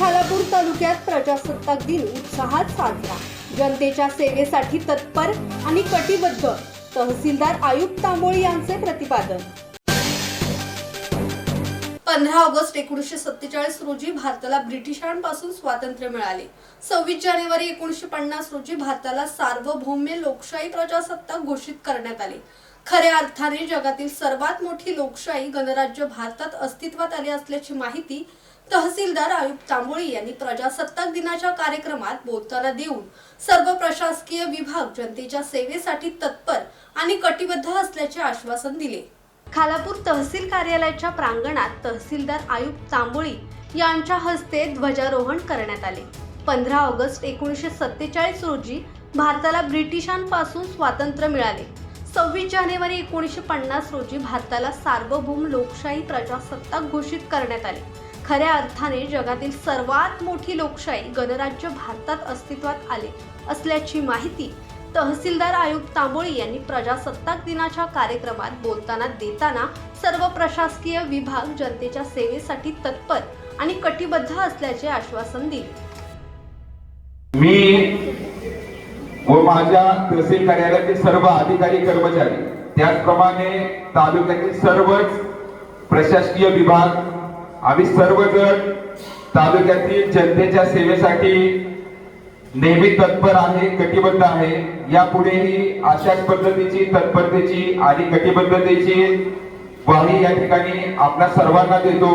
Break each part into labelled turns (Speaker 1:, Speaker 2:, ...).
Speaker 1: खालापूर तालुक्यात प्रजासत्ताक दिन उत्साहात साजरा. जनतेच्या सेवेसाठी तत्पर आणि कटिबद्ध तहसीलदार आयुक्त तांबोळी यांचे प्रतिपादन. पंधरा ऑगस्ट एकोणीसशे सत्तेचाळीस रोजी भारताला ब्रिटिशांपासून स्वातंत्र्य मिळाले. सव्वीस जानेवारी एकोणीसशे पन्नास रोजी भारताला सार्वभौम्य लोकशाही प्रजासत्ताक घोषित करण्यात आले. खऱ्या अर्थाने जगातील सर्वात मोठी लोकशाही गणराज्य भारतात अस्तित्वात आले असल्याची माहिती तहसीलदार आयुब तांबोळी यांनी प्रजासत्ताक दिनाच्या कार्यक्रमात बोलताना देऊन सर्व प्रशासकीय विभाग जनतेच्या सेवेसाठी तत्पर आणि कटिबद्ध असल्याचे आश्वासन दिले. खालापूर तहसील कार्यालयाच्या प्रांगणात तहसीलदार आयुब तांबोळी यांच्या हस्ते ध्वजारोहण करण्यात आले. पंधरा ऑगस्ट एकोणीसशे सत्तेचाळीस रोजी भारताला ब्रिटिशांपासून स्वातंत्र्य मिळाले. सव्वीस जानेवारी एकोणीसशे पन्नास रोजी भारताला सार्वभौम लोकशाही प्रजासत्ताक घोषित करण्यात आले. खऱ्या अर्थाने जगातील सर्वात मोठी लोकशाही गणराज्य भारतात अस्तित्वात आले असल्याची माहिती तहसीलदार आयुक्त तांबोळी यांनी प्रजासत्ताक दिनाच्या कार्यक्रमात बोलताना देताना सर्व प्रशासकीय विभाग जनतेच्या सेवेसाठी तत्पर आणि कटिबद्ध असल्याचे आश्वासन दिले.
Speaker 2: मी व माझ्या तहसील कार्यालयातील सर्व अधिकारी कर्मचारी त्याचप्रमाणे तालुक्यातील सर्वच प्रशासकीय विभाग आम्ही सर्वजण तालुक्यातील जनतेच्या सेवेसाठी नेहमी तत्पर आहे कटिबद्ध आहे. यापुढेही अशाच पद्धतीची तत्परतेची आणि कटिबद्धतेची ग्वाही या ठिकाणी आपल्या सर्वांना देतो.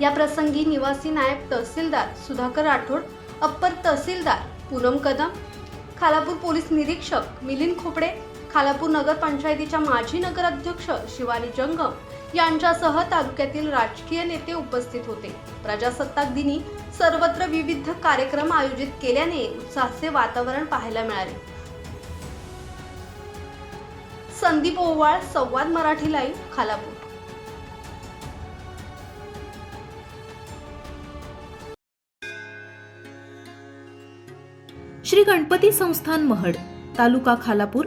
Speaker 1: या प्रसंगी निवासी नायब तहसीलदार सुधाकर राठोड अप्पर तहसीलदार पूनम कदम खालापूर पोलीस निरीक्षक मिलिंद खोपडे खालापूर नगरपंचायतीच्या माजी नगराध्यक्ष शिवानी जंगम यांच्यासह तालुक्यातील राजकीय नेते उपस्थित होते. प्रजासत्ताक दिनी सर्वत्र विविध कार्यक्रम आयोजित केल्याने उत्साहाचे वातावरण पाहायला मिळाले. संदीप ओवाळ संवाद मराठी लाईव्ह खालापूर.
Speaker 3: श्री गणपती संस्थान महड तालुका खालापूर